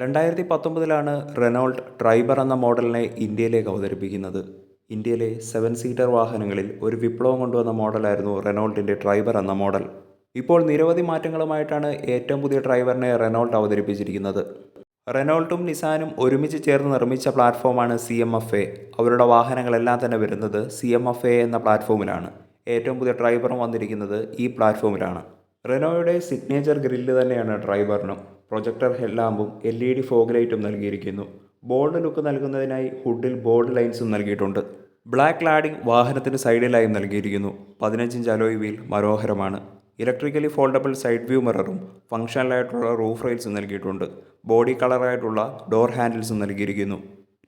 രണ്ടായിരത്തി പത്തൊമ്പതിലാണ് Renault tribal എന്ന മോഡലിനെ ഇന്ത്യയിലേക്ക് അവതരിപ്പിക്കുന്നത്. ഇന്ത്യയിലെ സെവൻ സീറ്റർ വാഹനങ്ങളിൽ ഒരു വിപ്ലവം കൊണ്ടുവന്ന മോഡലായിരുന്നു റെനോൾട്ടിന്റെ ട്രൈബർ എന്ന മോഡൽ. ഇപ്പോൾ നിരവധി മാറ്റങ്ങളുമായിട്ടാണ് ഏറ്റവും പുതിയ ഡ്രൈവറിനെ റെനോൾട്ട് അവതരിപ്പിച്ചിരിക്കുന്നത്. റെനോൾട്ടും നിസാനും ഒരുമിച്ച് ചേർന്ന് നിർമ്മിച്ച പ്ലാറ്റ്ഫോമാണ് സി എം എഫ് എ. അവരുടെ വാഹനങ്ങളെല്ലാം തന്നെ വരുന്നത് സി എം എഫ് എ എന്ന പ്ലാറ്റ്ഫോമിലാണ്. ഏറ്റവും പുതിയ ഡ്രൈവറും വന്നിരിക്കുന്നത് ഈ പ്ലാറ്റ്ഫോമിലാണ്. റെനോയുടെ സിഗ്നേച്ചർ ഗ്രില്ല് തന്നെയാണ് ഡ്രൈവറിനും പ്രൊജക്ടർ ഹെഡ്ലാമ്പും എൽ ഇ ഡി ഫോഗ് ലൈറ്റും നൽകിയിരിക്കുന്നു. ബോൾഡ് ലുക്ക് നൽകുന്നതിനായി ഹുഡിൽ ബോൾഡ് ലൈൻസും നൽകിയിട്ടുണ്ട്. ബ്ലാക്ക് ലാഡിംഗ് വാഹനത്തിന് സൈഡിലായും നൽകിയിരിക്കുന്നു. പതിനഞ്ചിഞ്ച് അലോയ് വീൽ മനോഹരമാണ്. ഇലക്ട്രിക്കലി ഫോൾഡബിൾ സൈഡ് വ്യൂ മിററും ഫംഗ്ഷനലായിട്ടുള്ള റൂഫ് റെയിൽസും നൽകിയിട്ടുണ്ട്. ബോഡി കളറായിട്ടുള്ള ഡോർ ഹാൻഡിൽസും നൽകിയിരിക്കുന്നു.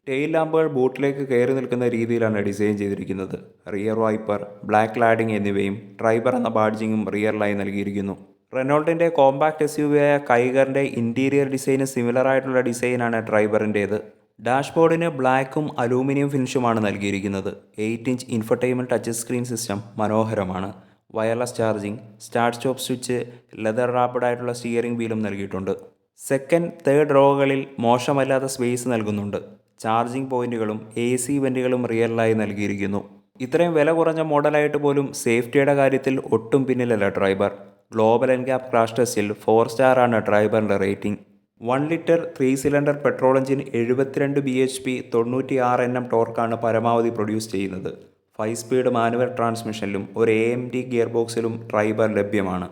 ടെയിൽ ലാമ്പുകൾ ബോട്ടിലേക്ക് കയറി നിൽക്കുന്ന രീതിയിലാണ് ഡിസൈൻ ചെയ്തിരിക്കുന്നത്. റിയർ വൈപ്പർ ബ്ലാക്ക് ലാഡിംഗ് എന്നിവയും ഡ്രൈവർ എന്ന ബാഡ്ജിങ്ങും റിയറിലായി നൽകിയിരിക്കുന്നു. റെനോൾട്ടിന്റെ കോമ്പാക്ട് എസ് യു വി ആയ കൈഗറിന്റെ ഇന്റീരിയർ ഡിസൈന് സിമിലർ ആയിട്ടുള്ള ഡിസൈനാണ് ഡ്രൈവറിന്റേത് ഡാഷ്ബോർഡിന് ബ്ലാക്കും അലൂമിനിയം ഫിനിഷുമാണ് നൽകിയിരിക്കുന്നത്. Eight inch infotainment touch screen system മനോഹരമാണ്. Wireless charging start stop switch leather wrapped ആയിട്ടുള്ള സ്റ്റിയറിംഗ് വീലും നൽകിയിട്ടുണ്ട്. സെക്കൻഡ് തേർഡ് റോകളിൽ മോശമല്ലാത്ത സ്പേസ് നൽകുന്നുണ്ട്. ചാർജിംഗ് പോയിന്റുകളും എ സി വെന്റുകളും റിയലായി നൽകിയിരിക്കുന്നു. ഇത്രയും വില കുറഞ്ഞ മോഡലായിട്ട് പോലും സേഫ്റ്റിയുടെ കാര്യത്തിൽ ഒട്ടും പിന്നിലല്ല ഡ്രൈവർ. ഗ്ലോബൽ എൻഗ്യാപ് ക്രാഷ് ടെസ്റ്റിൽ ഫോർ സ്റ്റാർ ആണ് ഡ്രൈവറിന്റെ rating one litre three cylinder petrol engine എഴുപത്തിരണ്ട് ബി എച്ച് പി തൊണ്ണൂറ്റി ആറ് എൻ എം ടോർക്കാണ് പരമാവധി പ്രൊഡ്യൂസ് ചെയ്യുന്നത്. ഫൈവ് സ്പീഡ് മാനുവൽ ട്രാൻസ്മിഷനിലും ഒരു എ എം ഡി ഗിയർ ബോക്സിലും ഡ്രൈവർ ലഭ്യമാണ്.